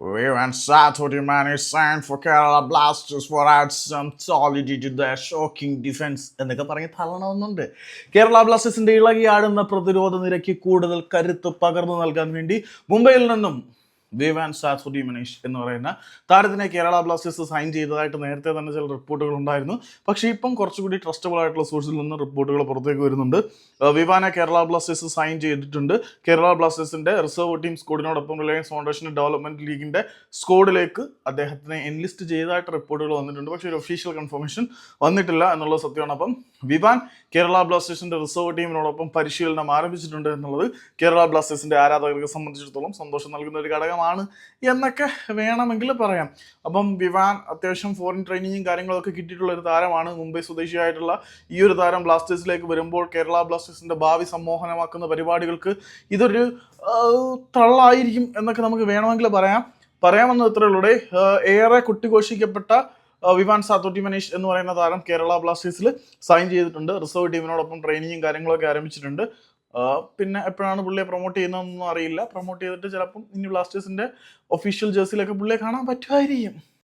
We went south to the many signed for Kerala Blasters for out some solidity to shocking defense എന്നൊക്കെ പറഞ്ഞ് തള്ളണമെന്നുണ്ട് കേരള ബ്ലാസ്റ്റേഴ്സിന്റെ ഇളകി ആടുന്ന പ്രതിരോധ നിരക്ക് കൂടുതൽ കരുത്ത് പകർന്നു നൽകാൻ വേണ്ടി മുംബൈയിൽ നിന്നും വിവാൻ സാസുദി മനീഷ് എന്ന് പറയുന്ന താരത്തിനെ കേരള ബ്ലാസ്റ്റേഴ്സ് സൈൻ ചെയ്തതായിട്ട് നേരത്തെ തന്നെ ചില റിപ്പോർട്ടുകൾ ഉണ്ടായിരുന്നു. പക്ഷേ ഇപ്പം കുറച്ചുകൂടി ട്രസ്റ്റബിൾ ആയിട്ടുള്ള സോഴ്സിൽ നിന്ന് റിപ്പോർട്ടുകൾ പുറത്തേക്ക് വരുന്നുണ്ട്. വിവാനെ കേരള ബ്ലാസ്റ്റേഴ്സ് സൈൻ ചെയ്തിട്ടുണ്ട്. കേരള ബ്ലാസ്റ്റേഴ്സിന്റെ റിസർവ് ടീം സ്കോഡിനോടൊപ്പം റിലയൻസ് ഫൗണ്ടേഷൻ ഡെവലപ്മെന്റ് ലീഗിന്റെ സ്കോഡിലേക്ക് അദ്ദേഹത്തിനെ എൻലിസ്റ്റ് ചെയ്തതായിട്ട് റിപ്പോർട്ടുകൾ വന്നിട്ടുണ്ട്. പക്ഷേ ഒരു ഒഫീഷ്യൽ കൺഫർമേഷൻ വന്നിട്ടില്ല എന്നുള്ള സത്യമാണ് അപ്പം. വിവാൻ കേരള ബ്ലാസ്റ്റേഴ്സിന്റെ റിസർവ് ടീമിനോടൊപ്പം പരിശീലനം ആരംഭിച്ചിട്ടുണ്ട് എന്നുള്ളത് കേരള ബ്ലാസ്റ്റേഴ്സിന്റെ ആരാധകർക്ക് സംബന്ധിച്ചിടത്തോളം സന്തോഷം നൽകുന്ന ഒരു ഘടകമാണ് എന്നൊക്കെ വേണമെങ്കിൽ പറയാം. അപ്പം വിവാൻ അത്യാവശ്യം ഫോറിൻ ട്രെയിനിങ്ങും കാര്യങ്ങളൊക്കെ കിട്ടിയിട്ടുള്ള ഒരു താരമാണ്. മുംബൈ സ്വദേശിയായിട്ടുള്ള ഈ ഒരു താരം ബ്ലാസ്റ്റേഴ്സിലേക്ക് വരുമ്പോൾ കേരള ബ്ലാസ്റ്റേഴ്സിന്റെ ഭാവി സമ്മോഹനമാക്കുന്ന പരിപാടികൾക്ക് ഇതൊരു തള്ളായിരിക്കും എന്നൊക്കെ നമുക്ക് വേണമെങ്കിൽ പറയാം. പറയാമെന്ന് ഇത്രയുള്ളൂടെ ഏറെ കുട്ടിഘോഷിക്കപ്പെട്ട വിവാൻ സാത്തോട്ടി മനീഷ് എന്ന് പറയുന്ന താരം കേരള ബ്ലാസ്റ്റേഴ്സിൽ സൈൻ ചെയ്തിട്ടുണ്ട്. റിസർവ് ടീമിനോടൊപ്പം ട്രെയിനിങ്ങും കാര്യങ്ങളൊക്കെ ആരംഭിച്ചിട്ടുണ്ട്. പിന്നെ എപ്പോഴാണ് പുള്ളിയെ പ്രൊമോട്ട് ചെയ്യുന്നതെന്നൊന്നും അറിയില്ല. പ്രൊമോട്ട് ചെയ്തിട്ട് ചിലപ്പം ഇനി ബ്ലാസ്റ്റേഴ്സിന്റെ ഒഫീഷ്യൽ ജേഴ്സിയിലൊക്കെ പുള്ളിയെ കാണാൻ പറ്റുമായിരിക്കും.